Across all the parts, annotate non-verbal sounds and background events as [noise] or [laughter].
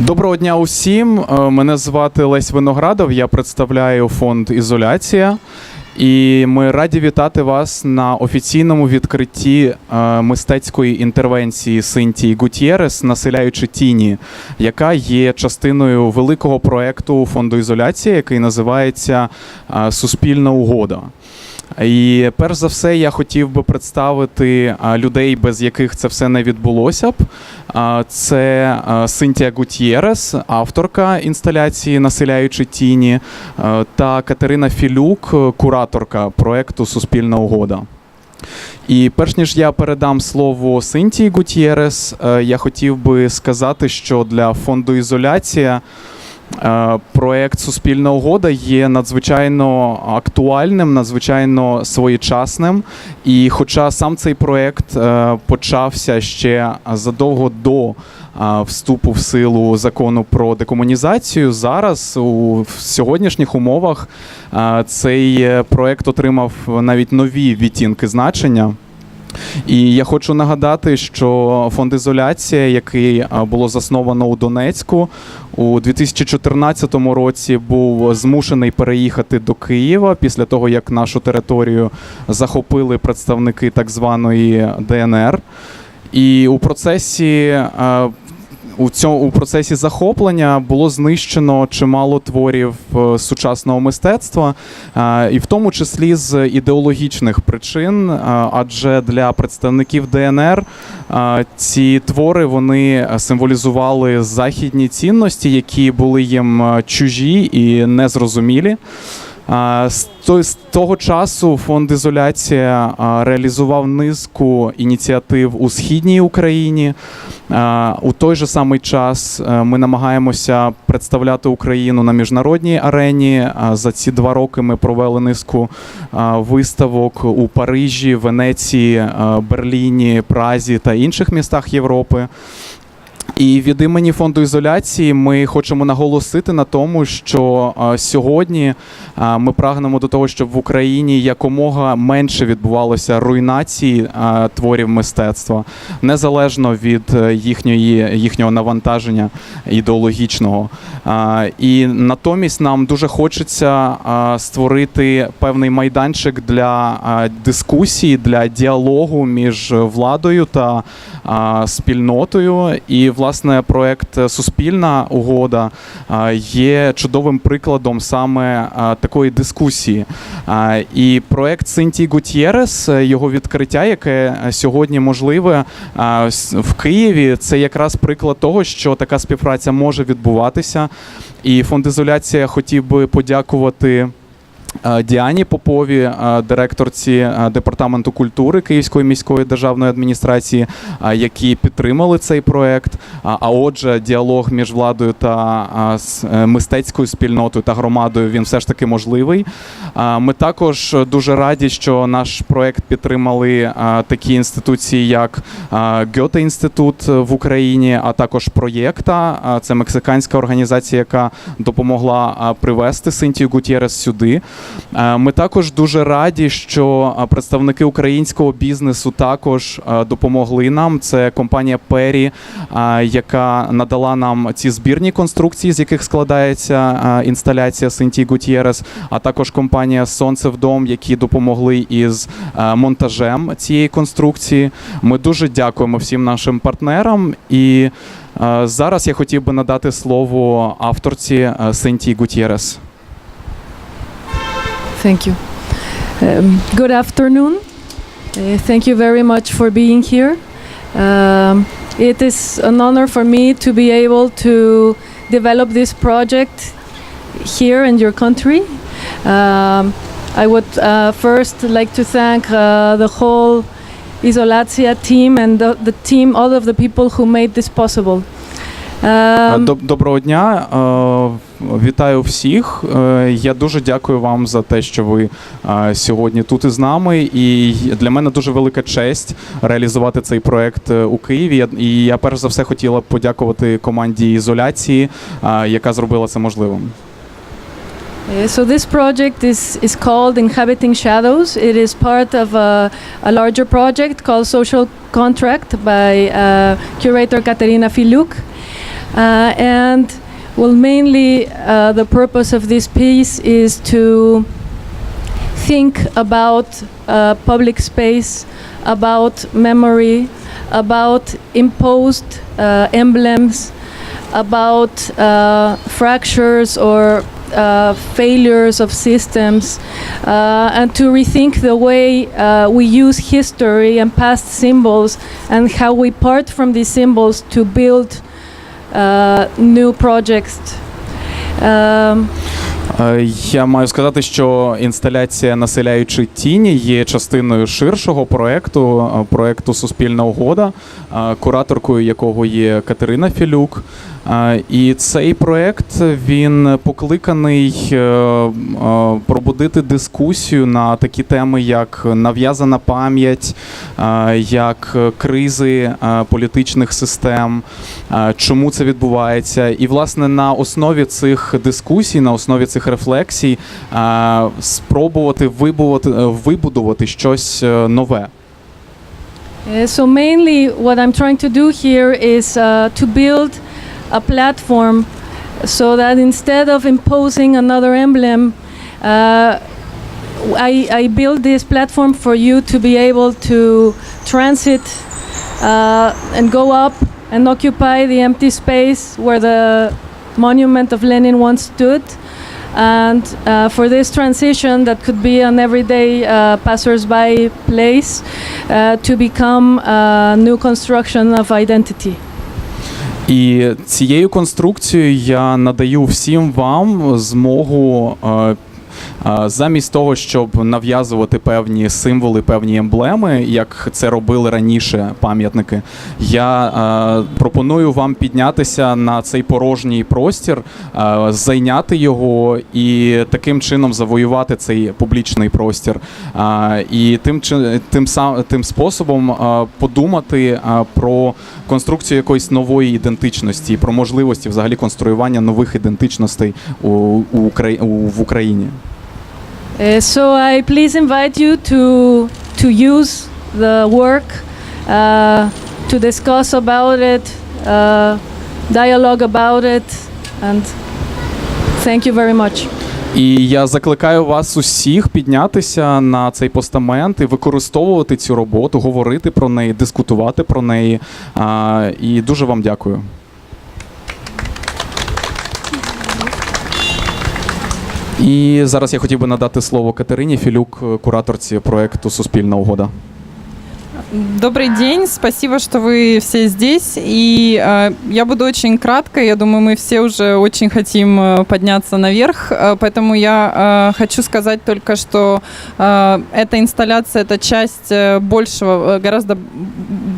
Доброго дня усім. Е, Мене звати Лесь Виноградов. Я представляю фонд Ізоляція. І ми раді вітати вас на офіційному відкритті е, мистецької інтервенції Синтії Гутєрес Населяючи тіні, яка є частиною великого проекту фонду ізоляція, який називається е, Суспільна угода. І перш за все, я хотів би представити людей, без яких це все не відбулося б. Це Синтія Гутєрес, авторка інсталяції Населяючи тіні, та Катерина Філюк, кураторка проекту Суспільна угода. І перш ніж я передам слово Синтії Гутєрес, е, я хотів би сказати, що для фонду ізоляція. Е, Проект Суспільна угода є надзвичайно актуальним, надзвичайно своєчасним. І хоча сам цей проект е, почався ще задовго до е, вступу в силу закону про декомунізацію, зараз у сьогоднішніх умовах цей проект отримав навіть нові відтінки значення. І я хочу нагадати, що фонд ізоляція, який було засновано у Донецьку, у 2014 році був змушений переїхати до Києва після того, як нашу територію захопили представники так званої ДНР. І у процесі. У цьому у процесі захоплення було знищено чимало творів е, сучасного мистецтва, е, і в тому числі з ідеологічних причин, е, адже для представників ДНР ці твори вони символізували західні цінності, які були їм чужі і незрозумілі. З того часу фонд ізоляція реалізував низку ініціатив у східній Україні. У той же самий час е, ми намагаємося представляти Україну на міжнародній арені. За ці два роки ми провели низку виставок у Парижі, Венеції, Берліні, Празі та інших містах Європи. І від імені фонду ізоляції ми хочемо наголосити на тому, що сьогодні ми прагнемо до того, щоб в Україні якомога менше відбувалося руйнації творів мистецтва, незалежно від е, їхньої їхнього навантаження ідеологічного. І натомість нам дуже хочеться створити певний майданчик для дискусії, для діалогу між владою та спільнотою. І власне проект Суспільна угода є чудовим прикладом саме такої дискусії. І проект Синтії Гутєрес, е, його відкриття, яке сьогодні можливе в Києві, це якраз приклад того, що така співпраця може відбуватися. І фонд ізоляція хотів би подякувати. Е, Діані Попові, е, директорці е, департаменту культури Київської міської державної адміністрації, які підтримали цей проект. А отже, діалог між владою та мистецькою спільнотою та громадою він все ж таки можливий. Ми також дуже раді, що наш проект підтримали такі інституції, як Гьоте інститут в Україні, а також проєкта. Це мексиканська організація, яка допомогла привести Синтію Гутєрес сюди. А, Ми також дуже раді, що представники українського бізнесу також допомогли нам. Це компанія Пері, яка надала нам ці збірні конструкції, з яких складається інсталяція Синтії Гутєрес, а також компанія Сонце в дом, які допомогли із монтажем цієї конструкції. Ми дуже дякуємо всім нашим партнерам. І зараз я хотів би надати слово авторці а, Синтії Гутєрес. Thank you. Um, good afternoon. Uh, thank you very much for being here. Um, it is an honor for me to be able to develop this project here in your country. Um, I would uh, first like to thank uh, the whole Isolatia team and the, the team, all of the people who made this possible. Um, Доб- Доброго дня. Вітаю всіх. Е, Я дуже дякую вам за те, що ви е, сьогодні тут із нами. І для мене дуже велика честь реалізувати цей проект е, у Києві. І я перш за все хотіла б подякувати команді ізоляції, яка зробила це можливим. So this project is, is called Inhabiting Shadows. It is part of a, a larger project called Social Contract by uh, curator Katerina Filuk. Uh, and well, mainly uh, the purpose of this piece is to think about uh, public space, about memory, about imposed uh, emblems, about uh, fractures or uh, failures of systems, uh, and to rethink the way we use history and past symbols and how we part from these symbols to build new projects. Um, Е, Я маю сказати, що інсталяція Населяючи тіні є частиною ширшого проекту, е, проекту Суспільна угода, е, кураторкою якого є Катерина Філюк. І цей проект він покликаний е, е, пробудити дискусію на такі теми, як нав'язана пам'ять, е, як кризи політичних систем, чому це відбувається. І, власне, на основі цих дискусій, на основі цих рефлексій, спробувати вибудувати, вибудувати щось нове. So mainly what I'm trying to do here is uh, to build a platform so that instead of imposing another emblem, uh, I, I build this platform for you to be able to transit uh, and go up and occupy the empty space where the monument of Lenin once stood. And uh, for this transition, that could be an everyday uh, passers-by place, uh, to become a new construction of identity. І цією конструкцією я надаю всім вам змогу. Замість того, щоб нав'язувати певні символи, певні емблеми, як це робили раніше пам'ятники, я пропоную вам піднятися на цей порожній простір, зайняти його і таким чином завоювати цей публічний простір. І тим, тим, сам, тим способом подумати про конструкцію якоїсь нової ідентичності, про можливості взагалі конструювання нових ідентичностей у, у, в Україні. Uh, so I please invite you to to use the work, uh, to discuss about it, uh, dialogue about it, and thank you very much. І я закликаю вас усіх піднятися на цей постамент і використовувати цю роботу, говорити про неї, дискутувати про неї. І дуже вам дякую. І зараз я хотів би надати слово Катерині Філюк, кураторці проекту Суспільна угода. Добрый день, спасибо, что вы все здесь. И э, я буду очень кратко. Я думаю, мы все уже очень хотим э, подняться наверх. Э, поэтому я э, хочу сказать только, что э, эта инсталляция это часть э, большего, э, гораздо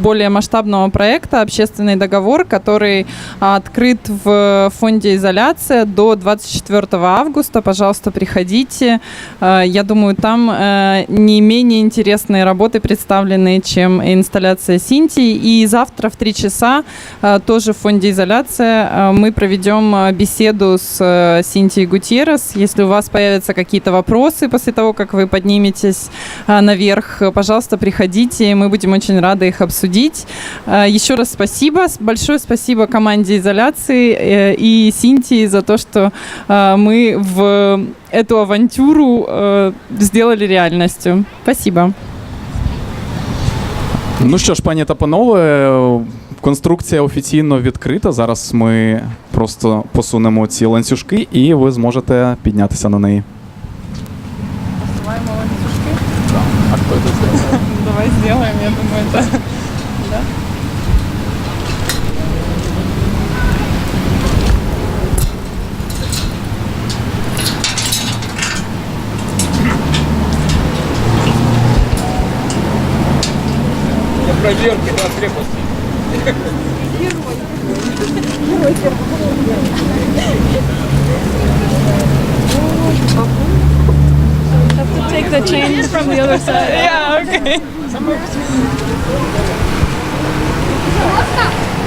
более масштабного проекта «Общественный договор», который а, открыт в фонде «Изоляция» до 24 августа. Пожалуйста, приходите. Э, Я думаю, там э, не менее интересные работы представлены, чем инсталляция Синтии. И завтра в 3 часа э, тоже в фонде «Изоляция» э, мы проведем беседу с Синтией Гутьеррес. Если у вас появятся какие-то вопросы после того, как вы подниметесь наверх, пожалуйста, приходите, мы будем очень рады их обсудить. Э, Еще раз спасибо. С- Большое спасибо команде изоляции э, и Синтии за то, что э, мы в эту авантюру э, сделали реальностью. Спасибо. Ну що ж, пані та панове, конструкція офіційно відкрита. Зараз ми просто посунемо ці ланцюжки, і ви зможете піднятися на неї. Давай сделаем, я думаю, это... проверки на крепости. have to take the chain from the other side. Yeah, okay. [laughs] 왔다.